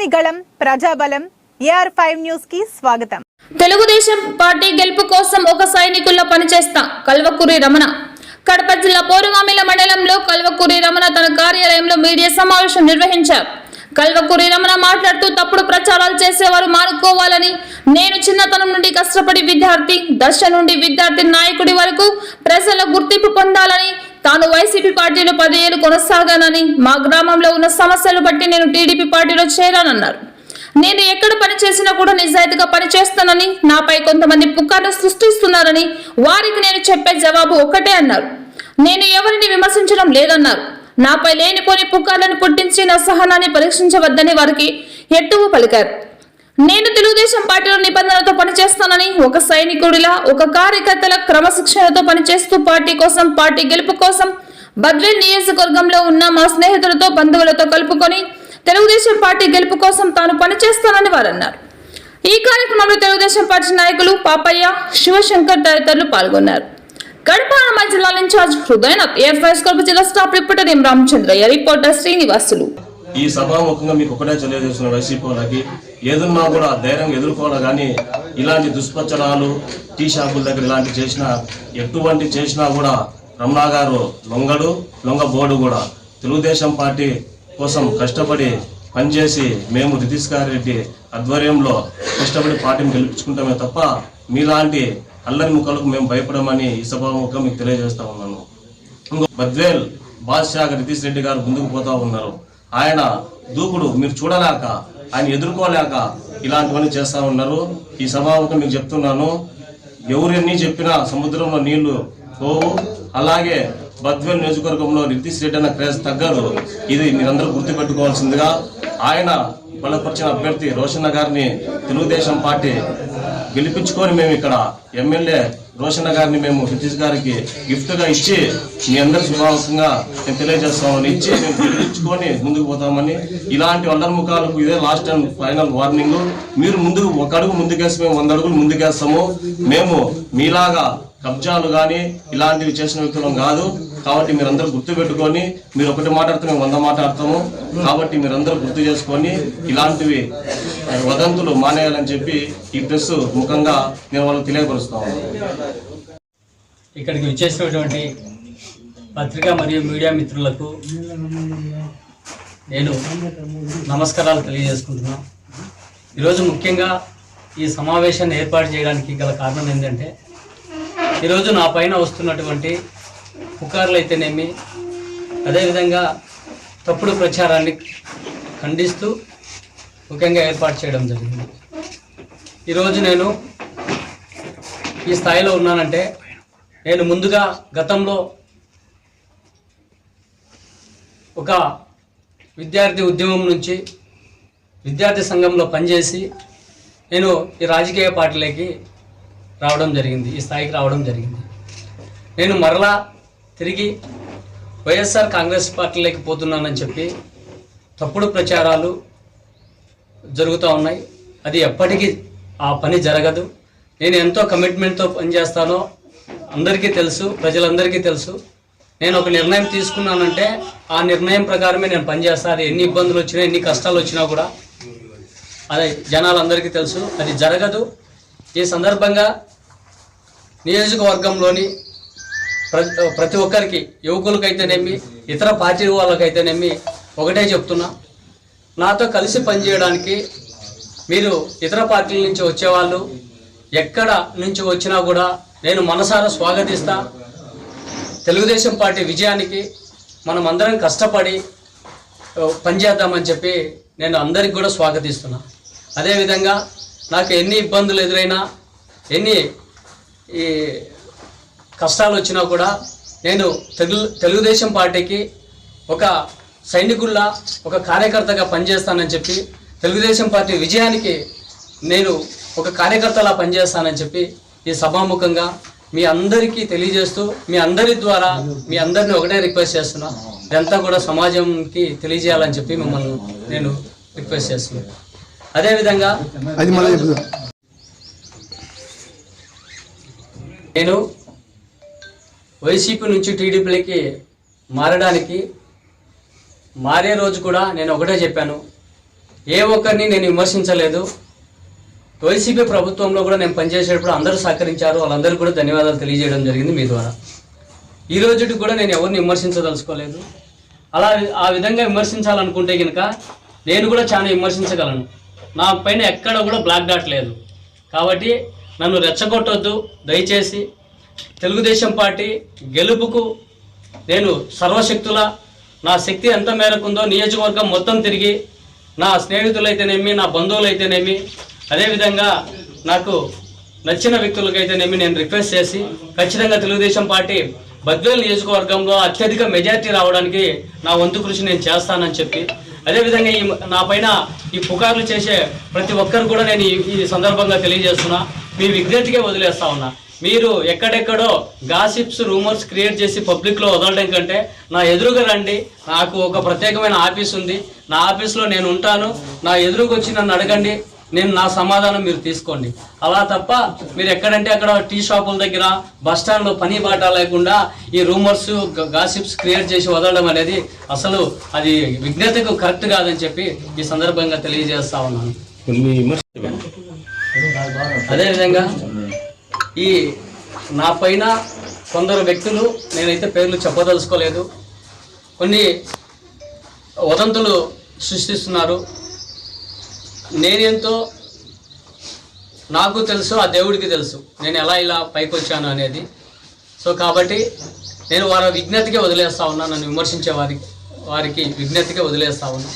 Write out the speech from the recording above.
ప్రజని గళం ప్రజాబలం. AR five న్యూస్కి స్వాగతం. తెలుగుదేశం పార్టీ గెలుపు కోసం ఒక సైనికుల్లో పనిచేస్తా కల్వకూరి రమణ. కడప జిల్లా పోరుమామిల మండలంలో కల్వకూరి రమణ తన కార్యాలయంలో మీడియా సమావేశం నిర్వహించారు. కల్వకూరి రమణ మాట్లాడుతూ తప్పుడు ప్రచారాలు చేసేవారు మానుకోవాలని నేను చిన్నతనం నుండి కష్టపడి విద్యార్థి దశ నుండి విద్యార్థి నాయకుడి వరకు ప్రజల గుర్తింపు పొందాలని తాను వైసీపీ పార్టీలో పదేళ్ళు కొనసాగానని మా గ్రామంలో ఉన్న సమస్యలు బట్టి నేను టీడీపీ పార్టీలో చేరానన్నారు. నేను ఎక్కడ పని చేసినా కూడా నిజాయితీగా పనిచేస్తానని నాపై కొంతమంది పుకార్లు సృష్టిస్తున్నారని వారికి నేను చెప్పే జవాబు ఒక్కటే అన్నారు. నేను ఎవరిని విమర్శించడం లేదన్నారు. నాపై లేనిపోని పుకార్లను పుట్టించి నా సహనాన్ని పరీక్షించవద్దని వారికి ఎట్టువు పలికారు. నేను తెలుగుదేశం పార్టీలో నిబంధనలతో పనిచేస్తానని ఒక సైనికుడిలా ఒక కార్యకర్తల క్రమశిక్షణతో పనిచేస్తూ పార్టీ కోసం పార్టీ గెలుపు కోసం బద్వేల్ నియోజకవర్గంలో ఉన్న మా స్నేహితులతో బంధువులతో కలుపుకొని తెలుగుదేశం పార్టీ గెలుపు కోసం తాను పనిచేస్తానని వారు అన్నారు ఈ కార్యక్రమంలో తెలుగుదేశం పార్టీ నాయకులు పాపయ్య శివశంకర్ తదితరులు పాల్గొన్నారు. కడప జిల్లా ఇన్ఛార్జ్ హృదయనాథ్ ఎయిర్ ఫైర్స్ కడప జిల్లా staff reporter M Ramachandraiah reporter Srinivasulu. ఈ సభాముఖంగా మీకు ఒకటే తెలియజేస్తున్న వైసీపీ వాళ్ళకి ఏదున్నా కూడా ధైర్యంగా ఎదుర్కోవాలి కానీ ఇలాంటి దుష్ప్రచారాలు టీ షాపుల దగ్గర ఇలాంటి చేసిన ఎటువంటి చేసినా కూడా రమణ గారు లొంగడు లొంగబోడు కూడా. తెలుగుదేశం పార్టీ కోసం కష్టపడి పనిచేసి మేము రితీష్ రెడ్డి ఆధ్వర్యంలో కష్టపడి పార్టీని గెలిపించుకుంటామే తప్ప మీలాంటి అల్లరి ముఖాలకు మేము భయపడమని ఈ సభాముఖంగా మీకు తెలియజేస్తా ఉన్నాను. బద్వేల్ బాద్షా రితీష్ రెడ్డి గారు ముందుకు పోతా ఉన్నారు. ఆయన దూకుడు మీరు చూడలేక ఆయన ఎదుర్కోలేక ఇలాంటివన్నీ చేస్తా ఉన్నారు. ఈ సభాముఖం మీకు చెప్తున్నాను. ఎవరెన్ని చెప్పినా సముద్రంలో నీళ్ళు పోవు. అలాగే బద్వేల్ నియోజకవర్గంలో రితీష్ రెడ్డి అన్న క్రేజ్ తగ్గరు ఇది మీరందరూ గుర్తుపెట్టుకోవాల్సిందిగా ఆయన బలపరిచిన అభ్యర్థి రోషన్న గారిని తెలుగుదేశం పార్టీ గెలిపించుకొని మేము ఇక్కడ ఎమ్మెల్యే రోషన్న గారిని మేము సతీష్ గారికి గిఫ్ట్గా ఇచ్చి మీ అందరి శుభావంతంగా మేము తెలియజేస్తామని ఇచ్చి మేము గెలిపించుకొని ముందుకు పోతామని ఇలాంటి వండర్ ముఖాలకు ఇదే లాస్ట్ అండ్ ఫైనల్ వార్నింగ్ మీరు ముందుకు ఒక అడుగు ముందుకేసి మేము వంద అడుగులు ముందుకేస్తాము. మేము మీలాగా కబ్జాలు కానీ ఇలాంటివి చేసిన వ్యక్తులం కాదు. కాబట్టి మీరందరూ గుర్తు పెట్టుకొని మీరు ఒకటి మాట్లాడితే మేము వంద మాట్లాడతాము. కాబట్టి మీరందరూ గుర్తు చేసుకొని ఇలాంటివి వదంతులు మానేయాలని చెప్పి ఈ ప్రెస్ ముఖంగా నేను వాళ్ళకి తెలియపరుస్తాము ఇక్కడికి వచ్చేసినటువంటి పత్రికా మరియు మీడియా మిత్రులకు నేను నమస్కారాలు తెలియజేసుకుంటున్నాను ఈరోజు ముఖ్యంగా ఈ సమావేశాన్ని ఏర్పాటు చేయడానికి గల కారణం ఏంటంటే ఈరోజు నా పైన వస్తున్నటువంటి పుకార్లు అయితేనేమి అదేవిధంగా తప్పుడు ప్రచారాన్ని ఖండిస్తూ ముఖ్యంగా ఏర్పాటు చేయడం జరిగింది. ఈరోజు నేను ఈ స్థాయిలో ఉన్నానంటే నేను ముందుగా గతంలో ఒక విద్యార్థి ఉద్యమం నుంచి విద్యార్థి సంఘంలో పనిచేసి నేను ఈ రాజకీయ పార్టీలకి రావడం జరిగింది. ఈ స్థాయికి రావడం జరిగింది. నేను మరలా తిరిగి వైఎస్ఆర్ కాంగ్రెస్ పార్టీలోకి పోతున్నానని చెప్పి తప్పుడు ప్రచారాలు జరుగుతూ ఉన్నాయి. అది ఎప్పటికీ ఆ పని జరగదు. నేను ఎంతో కమిట్మెంట్తో పనిచేస్తానో అందరికీ తెలుసు ప్రజలందరికీ తెలుసు. నేను ఒక నిర్ణయం తీసుకున్నానంటే ఆ నిర్ణయం ప్రకారమే నేను పనిచేస్తాను ఎన్ని ఇబ్బందులు వచ్చినా ఎన్ని కష్టాలు వచ్చినా కూడా అదే జనాలందరికీ తెలుసు. అది జరగదు. ఈ సందర్భంగా నియోజకవర్గంలోని ప్రతి ప్రతి ఒక్కరికి యువకులకైతేనేమి ఇతర పార్టీ వాళ్ళకైతేనేమి ఒకటే చెప్తున్నా. నాతో కలిసి పనిచేయడానికి మీరు ఇతర పార్టీల నుంచి వచ్చేవాళ్ళు ఎక్కడ నుంచి వచ్చినా కూడా నేను మనసారా స్వాగతిస్తా. తెలుగుదేశం పార్టీ విజయానికి మనం అందరం కష్టపడి పనిచేద్దామని చెప్పి నేను అందరికి కూడా స్వాగతిస్తున్నా. అదేవిధంగా నాకు ఎన్ని ఇబ్బందులు ఎదురైనా ఎన్ని ఈ కష్టాలు వచ్చినా కూడా నేను తెలుగు తెలుగుదేశం పార్టీకి ఒక సైనికుల్లా ఒక కార్యకర్తగా పనిచేస్తానని చెప్పి తెలుగుదేశం పార్టీ విజయానికి నేను ఒక కార్యకర్తలా పనిచేస్తానని చెప్పి ఈ సభాముఖంగా మీ అందరికీ తెలియజేస్తూ మీ అందరి ద్వారా మీ అందరిని ఒకటే రిక్వెస్ట్ చేస్తున్నా. ఇదంతా కూడా సమాజంకి తెలియజేయాలని చెప్పి మిమ్మల్ని నేను రిక్వెస్ట్ చేస్తున్నాను అదేవిధంగా అది మళ్ళీ చెప్తా. నేను వైసీపీ నుంచి టీడీపీలకి మారడానికి మారే రోజు కూడా నేను ఒకటే చెప్పాను. ఏ ఒక్కరిని నేను విమర్శించలేదు. వైసీపీ ప్రభుత్వంలో కూడా నేను పనిచేసేటప్పుడు అందరూ సహకరించారు. వాళ్ళందరికీ కూడా ధన్యవాదాలు తెలియజేయడం జరిగింది మీ ద్వారా. ఈ రోజుకి కూడా నేను ఎవరిని విమర్శించదలుచుకోలేదు. అలా ఆ విధంగా విమర్శించాలనుకుంటే కనుక నేను కూడా చాలా విమర్శించగలను. నా పైన ఎక్కడ కూడా బ్లాక్ డాట్ లేదు. కాబట్టి నన్ను రెచ్చగొట్టొద్దు. దయచేసి తెలుగుదేశం పార్టీ గెలుపుకు నేను సర్వశక్తుల నా శక్తి ఎంత మేరకు ఉందో నియోజకవర్గం మొత్తం తిరిగి నా స్నేహితులైతేనేమి నా బంధువులైతేనేమి అదేవిధంగా నాకు నచ్చిన వ్యక్తులకైతేనేమి నేను రిక్వెస్ట్ చేసి ఖచ్చితంగా తెలుగుదేశం పార్టీ బద్వేల్ నియోజకవర్గంలో అత్యధిక మెజార్టీ రావడానికి నా వంతు కృషి నేను చేస్తానని చెప్పి అదేవిధంగా ఈ నా పైన ఈ పుకార్లు చేసే ప్రతి ఒక్కరు కూడా నేను ఈ సందర్భంగా తెలియజేస్తున్నా. మీ విజ్ఞతకే వదిలేస్తా ఉన్నా. మీరు ఎక్కడెక్కడో గాసిప్స్ రూమర్స్ క్రియేట్ చేసి పబ్లిక్లో వదలడం కంటే నా ఎదురుగా రండి. నాకు ఒక ప్రత్యేకమైన ఆఫీస్ ఉంది. నా ఆఫీస్లో నేను ఉంటాను. నా ఎదురుకొచ్చి వచ్చి నన్ను అడగండి. నేను నా సమాధానం మీరు తీసుకోండి. అలా తప్ప మీరు ఎక్కడంటే అక్కడ టీ షాపుల దగ్గర బస్ స్టాండ్లో పని బాట లేకుండా ఈ రూమర్స్ గాసిప్స్ క్రియేట్ చేసి వదలడం అనేది అసలు అది విజ్ఞతకు కరెక్ట్ కాదని చెప్పి ఈ సందర్భంగా తెలియజేస్తా ఉన్నాను. అదేవిధంగా ఈ నా పైన కొందరు వ్యక్తులు నేనైతే పేర్లు చెప్పదలుచుకోలేదు. కొన్ని వదంతులు సృష్టిస్తున్నారు. నేనెంతో నాకు తెలుసు ఆ దేవుడికి తెలుసు. నేను ఎలా ఇలా పైకి వచ్చాను అనేది. సో కాబట్టి నేను వారి విజ్ఞతకే వదిలేస్తా ఉన్నా నన్ను విమర్శించే వారికి వారికి విజ్ఞతకే వదిలేస్తా ఉన్నా.